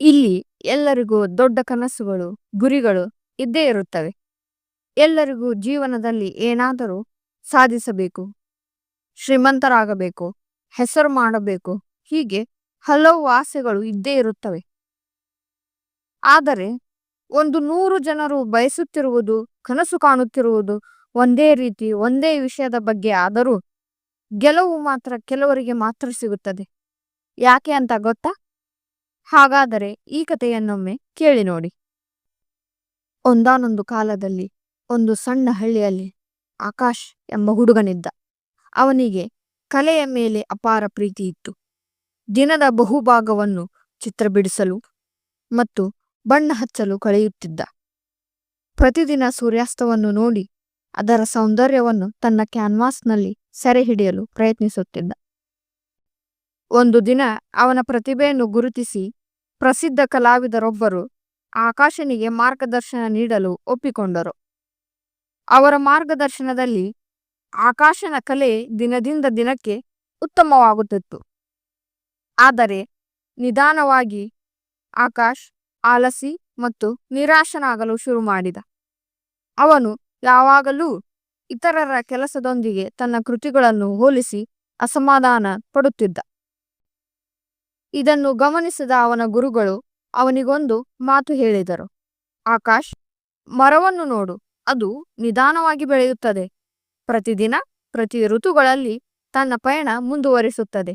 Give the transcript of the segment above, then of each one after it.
ಇಲ್ಲಿ ಎಲ್ಲರಿಗೂ ದೊಡ್ಡ ಕನಸುಗಳು, ಗುರಿಗಳು ಇದ್ದೇ ಇರುತ್ತವೆ. ಎಲ್ಲರಿಗೂ ಜೀವನದಲ್ಲಿ ಏನಾದರೂ ಸಾಧಿಸಬೇಕು, ಶ್ರೀಮಂತರಾಗಬೇಕು, ಹೆಸರು ಮಾಡಬೇಕು, ಹೀಗೆ ಹಲವು ಆಸೆಗಳು ಇದ್ದೇ ಇರುತ್ತವೆ. ಆದರೆ ಒಂದು ನೂರು ಜನರು ಬಯಸುತ್ತಿರುವುದು, ಕನಸು ಕಾಣುತ್ತಿರುವುದು ಒಂದೇ ರೀತಿ, ಒಂದೇ ವಿಷಯದ ಬಗ್ಗೆ ಆದರೂ ಗೆಲುವು ಮಾತ್ರ ಕೆಲವರಿಗೆ ಮಾತ್ರ ಸಿಗುತ್ತದೆ. ಯಾಕೆ ಅಂತ ಗೊತ್ತಾ? ಹಾಗಾದರೆ ಈ ಕಥೆಯನ್ನೊಮ್ಮೆ ಕೇಳಿ ನೋಡಿ. ಒಂದಾನೊಂದು ಕಾಲದಲ್ಲಿ ಒಂದು ಸಣ್ಣ ಹಳ್ಳಿಯಲ್ಲಿ ಆಕಾಶ್ ಎಂಬ ಹುಡುಗನಿದ್ದ. ಅವನಿಗೆ ಕಲೆಯ ಮೇಲೆ ಅಪಾರ ಪ್ರೀತಿ ಇತ್ತು. ದಿನದ ಬಹುಭಾಗವನ್ನು ಚಿತ್ರ ಬಿಡಿಸಲು ಮತ್ತು ಬಣ್ಣ ಹಚ್ಚಲು ಕಳೆಯುತ್ತಿದ್ದ. ಪ್ರತಿದಿನ ಸೂರ್ಯಾಸ್ತವನ್ನು ನೋಡಿ ಅದರ ಸೌಂದರ್ಯವನ್ನು ತನ್ನ ಕ್ಯಾನ್ವಾಸ್ನಲ್ಲಿ ಸೆರೆ ಹಿಡಿಯಲು ಪ್ರಯತ್ನಿಸುತ್ತಿದ್ದ. ಒಂದು ದಿನ ಅವನ ಪ್ರತಿಭೆಯನ್ನು ಗುರುತಿಸಿ ಪ್ರಸಿದ್ಧ ಕಲಾವಿದರೊಬ್ಬರು ಆಕಾಶನಿಗೆ ಮಾರ್ಗದರ್ಶನ ನೀಡಲು ಒಪ್ಪಿಕೊಂಡರು. ಅವರ ಮಾರ್ಗದರ್ಶನದಲ್ಲಿ ಆಕಾಶನ ಕಲೆ ದಿನದಿಂದ ದಿನಕ್ಕೆ ಉತ್ತಮವಾಗುತ್ತಿತ್ತು. ಆದರೆ ನಿಧಾನವಾಗಿ ಆಕಾಶ್ ಆಲಸಿ ಮತ್ತು ನಿರಾಶನಾಗಲು ಶುರು ಮಾಡಿದ. ಅವನು ಯಾವಾಗಲೂ ಇತರರ ಕೆಲಸದೊಂದಿಗೆ ತನ್ನ ಕೃತಿಗಳನ್ನು ಹೋಲಿಸಿ ಅಸಮಾಧಾನ ಪಡುತ್ತಿದ್ದ. ಇದನ್ನು ಗಮನಿಸಿದ ಅವನ ಗುರುಗಳು ಅವನಿಗೊಂದು ಮಾತು ಹೇಳಿದರು. ಆಕಾಶ್, ಮರವನ್ನು ನೋಡು, ಅದು ನಿಧಾನವಾಗಿ ಬೆಳೆಯುತ್ತದೆ. ಪ್ರತಿದಿನ, ಪ್ರತಿ ಋತುಗಳಲ್ಲಿ ತನ್ನ ಪಯಣ ಮುಂದುವರಿಸುತ್ತದೆ.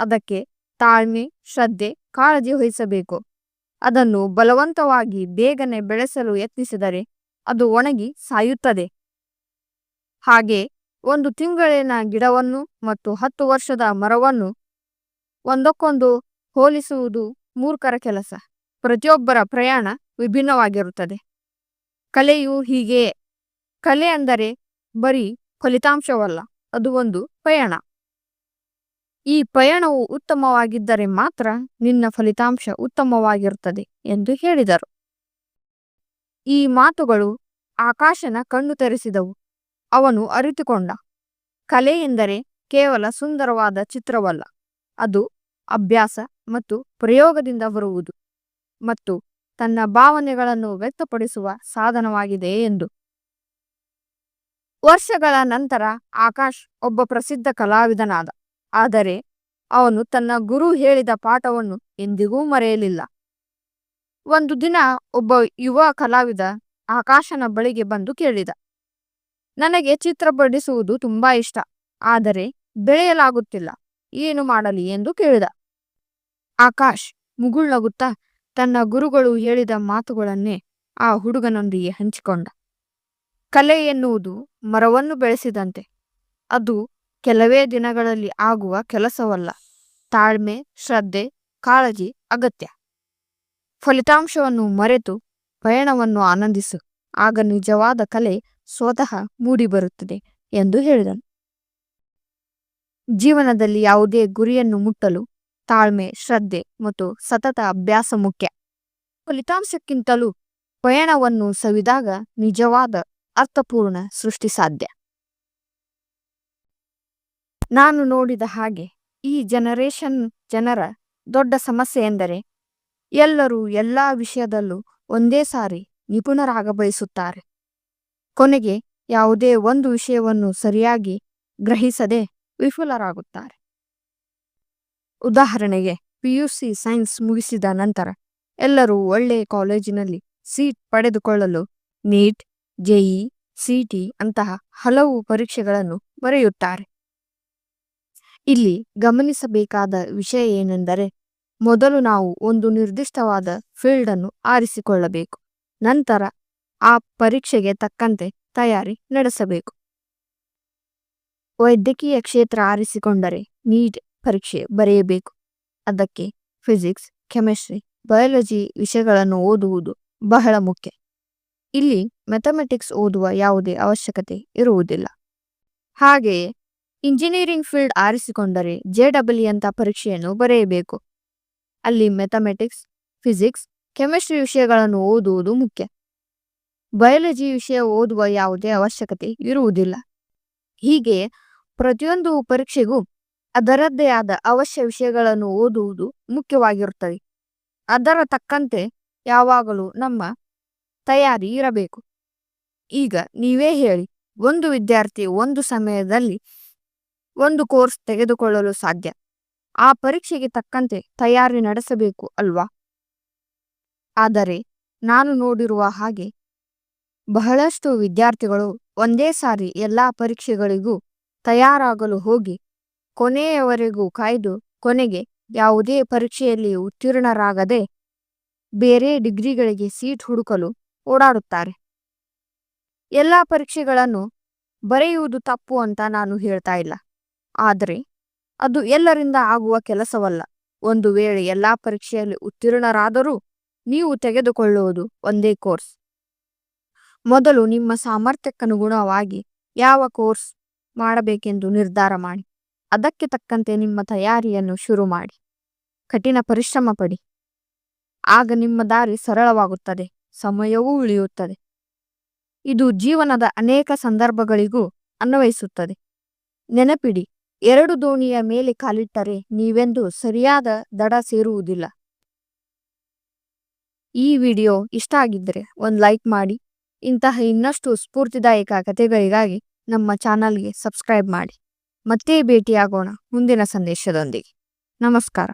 ಅದಕ್ಕೆ ತಾಳ್ಮೆ, ಶ್ರದ್ಧೆ, ಕಾಳಜಿ ವಹಿಸಬೇಕು. ಅದನ್ನು ಬಲವಂತವಾಗಿ ಬೇಗನೆ ಬೆಳೆಸಲು ಯತ್ನಿಸಿದರೆ ಅದು ಒಣಗಿ ಸಾಯುತ್ತದೆ. ಹಾಗೆ ಒಂದು ತಿಂಗಳಿನ ಗಿಡವನ್ನು ಮತ್ತು ಹತ್ತು ವರ್ಷದ ಮರವನ್ನು ಒಂದಕ್ಕೊಂದು ಹೋಲಿಸುವುದು ಮೂರ್ಖರ ಕೆಲಸ. ಪ್ರತಿಯೊಬ್ಬರ ಪ್ರಯಾಣ ವಿಭಿನ್ನವಾಗಿರುತ್ತದೆ. ಕಲೆಯು ಹೀಗೆಯೇ ಕಲೆ ಅಂದರೆ ಬರೀ ಫಲಿತಾಂಶವಲ್ಲ, ಅದು ಒಂದು ಪಯಣ. ಈ ಪಯಣವು ಉತ್ತಮವಾಗಿದ್ದರೆ ಮಾತ್ರ ನಿನ್ನ ಫಲಿತಾಂಶ ಉತ್ತಮವಾಗಿರುತ್ತದೆ ಎಂದು ಹೇಳಿದರು. ಈ ಮಾತುಗಳು ಆಕಾಶನ ಕಣ್ಣು ತೆರೆಸಿದವು. ಅವನು ಅರಿತುಕೊಂಡ. ಕಲೆ ಎಂದರೆ ಕೇವಲ ಸುಂದರವಾದ ಚಿತ್ರವಲ್ಲ. ಅದು ಅಭ್ಯಾಸ ಮತ್ತು ಪ್ರಯೋಗದಿಂದ ಬರುವುದು ಮತ್ತು ತನ್ನ ಭಾವನೆಗಳನ್ನು ವ್ಯಕ್ತಪಡಿಸುವ ಸಾಧನವಾಗಿದೆ ಎಂದು. ವರ್ಷಗಳ ನಂತರ ಆಕಾಶ್ ಒಬ್ಬ ಪ್ರಸಿದ್ಧ ಕಲಾವಿದನಾದ. ಆದರೆ ಅವನು ತನ್ನ ಗುರು ಹೇಳಿದ ಪಾಠವನ್ನು ಎಂದಿಗೂ ಮರೆಯಲಿಲ್ಲ. ಒಂದು ದಿನ ಒಬ್ಬ ಯುವ ಕಲಾವಿದ ಆಕಾಶನ ಬಳಿಗೆ ಬಂದು ಕೇಳಿದ. ನನಗೆ ಚಿತ್ರ ಬಡಿಸುವುದು ತುಂಬಾ ಇಷ್ಟ, ಆದರೆ ಬೆಳೆಯಲಾಗುತ್ತಿಲ್ಲ. ಏನು ಮಾಡಲಿ ಎಂದು ಕೇಳಿದ. ಆಕಾಶ್ ಮುಗುಳ್ನಗುತ್ತಾ ತನ್ನ ಗುರುಗಳು ಹೇಳಿದ ಮಾತುಗಳನ್ನೇ ಆ ಹುಡುಗನೊಂದಿಗೆ ಹಂಚಿಕೊಂಡ. ಕಲೆ ಎನ್ನುವುದು ಮರವನ್ನು ಬೆಳೆಸಿದಂತೆ. ಅದು ಕೆಲವೇ ದಿನಗಳಲ್ಲಿ ಆಗುವ ಕೆಲಸವಲ್ಲ. ತಾಳ್ಮೆ, ಶ್ರದ್ಧೆ, ಕಾಳಜಿ ಅಗತ್ಯ. ಫಲಿತಾಂಶವನ್ನು ಮರೆತು ಪಯಣವನ್ನು ಆನಂದಿಸು. ಆಗ ನಿಜವಾದ ಕಲೆ ಸ್ವತಃ ಮೂಡಿಬರುತ್ತದೆ ಎಂದು ಹೇಳಿದನು. ಜೀವನದಲ್ಲಿ ಯಾವುದೇ ಗುರಿಯನ್ನು ಮುಟ್ಟಲು ತಾಳ್ಮೆ, ಶ್ರದ್ಧೆ ಮತ್ತು ಸತತ ಅಭ್ಯಾಸ ಮುಖ್ಯ. ಫಲಿತಾಂಶಕ್ಕಿಂತಲೂ ಪಯಣವನ್ನು ಸವಿದಾಗ ನಿಜವಾದ ಅರ್ಥಪೂರ್ಣ ಸೃಷ್ಟಿ ಸಾಧ್ಯ. ನಾನು ನೋಡಿದ ಹಾಗೆ ಈ ಜನರೇಷನ್ ಜನರ ದೊಡ್ಡ ಸಮಸ್ಯೆ ಎಂದರೆ ಎಲ್ಲರೂ ಎಲ್ಲಾ ವಿಷಯದಲ್ಲೂ ಒಂದೇ ಸಾರಿ ನಿಪುಣರಾಗ ಬಯಸುತ್ತಾರೆ ಕೊನೆಗೆ ಯಾವುದೇ ಒಂದು ವಿಷಯವನ್ನು ಸರಿಯಾಗಿ ಗ್ರಹಿಸದೆ ವಿಫಲರಾಗುತ್ತಾರೆ. ಉದಾಹರಣೆಗೆ ಪಿಯುಸಿ ಸೈನ್ಸ್ ಮುಗಿಸಿದ ನಂತರ ಎಲ್ಲರೂ ಒಳ್ಳೆಯ ಕಾಲೇಜಿನಲ್ಲಿ ಸೀಟ್ ಪಡೆದುಕೊಳ್ಳಲು ನೀಟ್ ಜೆಇ ಸಿಟಿ ಅಂತಹ ಹಲವು ಪರೀಕ್ಷೆಗಳನ್ನು ಬರೆಯುತ್ತಾರೆ. ಇಲ್ಲಿ ಗಮನಿಸಬೇಕಾದ ವಿಷಯ ಏನೆಂದರೆ, ಮೊದಲು ನಾವು ಒಂದು ನಿರ್ದಿಷ್ಟವಾದ ಫೀಲ್ಡ್ ಅನ್ನು ಆರಿಸಿಕೊಳ್ಳಬೇಕು, ನಂತರ ಆ ಪರೀಕ್ಷೆಗೆ ತಕ್ಕಂತೆ ತಯಾರಿ ನಡೆಸಬೇಕು. ವೈದ್ಯಕೀಯ ಕ್ಷೇತ್ರ ಆರಿಸಿಕೊಂಡರೆ ನೀಟ್ ಪರೀಕ್ಷೆ ಬರೆಯಬೇಕು. ಅದಕ್ಕೆ ಫಿಸಿಕ್ಸ್, ಕೆಮಿಸ್ಟ್ರಿ, ಬಯಾಲಜಿ ವಿಷಯಗಳನ್ನು ಓದುವುದು ಬಹಳ ಮುಖ್ಯ. ಇಲ್ಲಿ ಮ್ಯಾಥಮೆಟಿಕ್ಸ್ ಓದುವ ಯಾವುದೇ ಅವಶ್ಯಕತೆ ಇರುವುದಿಲ್ಲ. ಹಾಗೆಯೇ ಇಂಜಿನಿಯರಿಂಗ್ ಫೀಲ್ಡ್ ಆರಿಸಿಕೊಂಡರೆ ಜೆ ಅಂತ ಪರೀಕ್ಷೆಯನ್ನು ಬರೆಯಬೇಕು. ಅಲ್ಲಿ ಮ್ಯಾಥಮೆಟಿಕ್ಸ್, ಫಿಸಿಕ್ಸ್, ಕೆಮಿಸ್ಟ್ರಿ ವಿಷಯಗಳನ್ನು ಓದುವುದು ಮುಖ್ಯ. ಬಯಾಲಜಿ ವಿಷಯ ಓದುವ ಯಾವುದೇ ಅವಶ್ಯಕತೆ ಇರುವುದಿಲ್ಲ. ಹೀಗೆ ಪ್ರತಿಯೊಂದು ಪರೀಕ್ಷೆಗೂ ಅದರದ್ದೇ ಆದ ಅವಶ್ಯ ವಿಷಯಗಳನ್ನು ಓದುವುದು ಮುಖ್ಯವಾಗಿರುತ್ತದೆ. ಅದರ ತಕ್ಕಂತೆ ಯಾವಾಗಲೂ ನಮ್ಮ ತಯಾರಿ ಇರಬೇಕು. ಈಗ ನೀವೇ ಹೇಳಿ, ಒಂದು ವಿದ್ಯಾರ್ಥಿ ಒಂದು ಸಮಯದಲ್ಲಿ ಒಂದು ಕೋರ್ಸ್ ತೆಗೆದುಕೊಳ್ಳಲು ಸಾಧ್ಯ? ಆ ಪರೀಕ್ಷೆಗೆ ತಕ್ಕಂತೆ ತಯಾರಿ ನಡೆಸಬೇಕು ಅಲ್ವಾ? ಆದರೆ ನಾನು ನೋಡಿರುವ ಹಾಗೆ ಬಹಳಷ್ಟು ವಿದ್ಯಾರ್ಥಿಗಳು ಒಂದೇ ಸಾರಿ ಎಲ್ಲಾ ಪರೀಕ್ಷೆಗಳಿಗೂ ತಯಾರಾಗಲು ಹೋಗಿ ಕೊನೆಯವರೆಗೂ ಕಾಯ್ದು ಕೊನೆಗೆ ಯಾವುದೇ ಪರೀಕ್ಷೆಯಲ್ಲಿ ಉತ್ತೀರ್ಣರಾಗದೆ ಬೇರೆ ಡಿಗ್ರಿಗಳಿಗೆ ಸೀಟ್ ಹುಡುಕಲು ಓಡಾಡುತ್ತಾರೆ. ಎಲ್ಲ ಪರೀಕ್ಷೆಗಳನ್ನು ಬರೆಯುವುದು ತಪ್ಪು ಅಂತ ನಾನು ಹೇಳ್ತಾ ಇಲ್ಲ. ಆದರೆ ಅದು ಎಲ್ಲರಿಂದ ಆಗುವ ಕೆಲಸವಲ್ಲ. ಒಂದು ವೇಳೆ ಎಲ್ಲಾ ಪರೀಕ್ಷೆಯಲ್ಲಿ ಉತ್ತೀರ್ಣರಾದರೂ ನೀವು ತೆಗೆದುಕೊಳ್ಳುವುದು ಒಂದೇ ಕೋರ್ಸ್. ಮೊದಲು ನಿಮ್ಮ ಸಾಮರ್ಥ್ಯಕ್ಕನುಗುಣವಾಗಿ ಯಾವ ಕೋರ್ಸ್ ಮಾಡಬೇಕೆಂದು ನಿರ್ಧಾರ ಮಾಡಿ. ಅದಕ್ಕೆ ತಕ್ಕಂತೆ ನಿಮ್ಮ ತಯಾರಿಯನ್ನು ಶುರು ಮಾಡಿ. ಕಠಿಣ ಪರಿಶ್ರಮ ಪಡಿ. ಆಗ ನಿಮ್ಮ ದಾರಿ ಸರಳವಾಗುತ್ತದೆ. ಸಮಯವೂ ಉಳಿಯುತ್ತದೆ. ಇದು ಜೀವನದ ಅನೇಕ ಸಂದರ್ಭಗಳಿಗೂ ಅನ್ವಯಿಸುತ್ತದೆ. ನೆನಪಿಡಿ, ಎರಡು ದೋಣಿಯ ಮೇಲೆ ಕಾಲಿಟ್ಟರೆ ನೀವೆಂದು ಸರಿಯಾದ ದಡ ಸೇರುವುದಿಲ್ಲ. ಈ ವಿಡಿಯೋ ಇಷ್ಟ ಆಗಿದ್ದರೆ ಒಂದು ಲೈಕ್ ಮಾಡಿ. ಇಂತಹ ಇನ್ನಷ್ಟು ಸ್ಫೂರ್ತಿದಾಯಕ ಕಥೆಗಳಿಗಾಗಿ ನಮ್ಮ ಚಾನಲ್ಗೆ ಸಬ್ಸ್ಕ್ರೈಬ್ ಮಾಡಿ. ಮತ್ತೆ ಭೇಟಿಯಾಗೋಣ ಮುಂದಿನ ಸಂದೇಶದೊಂದಿಗೆ. ನಮಸ್ಕಾರ.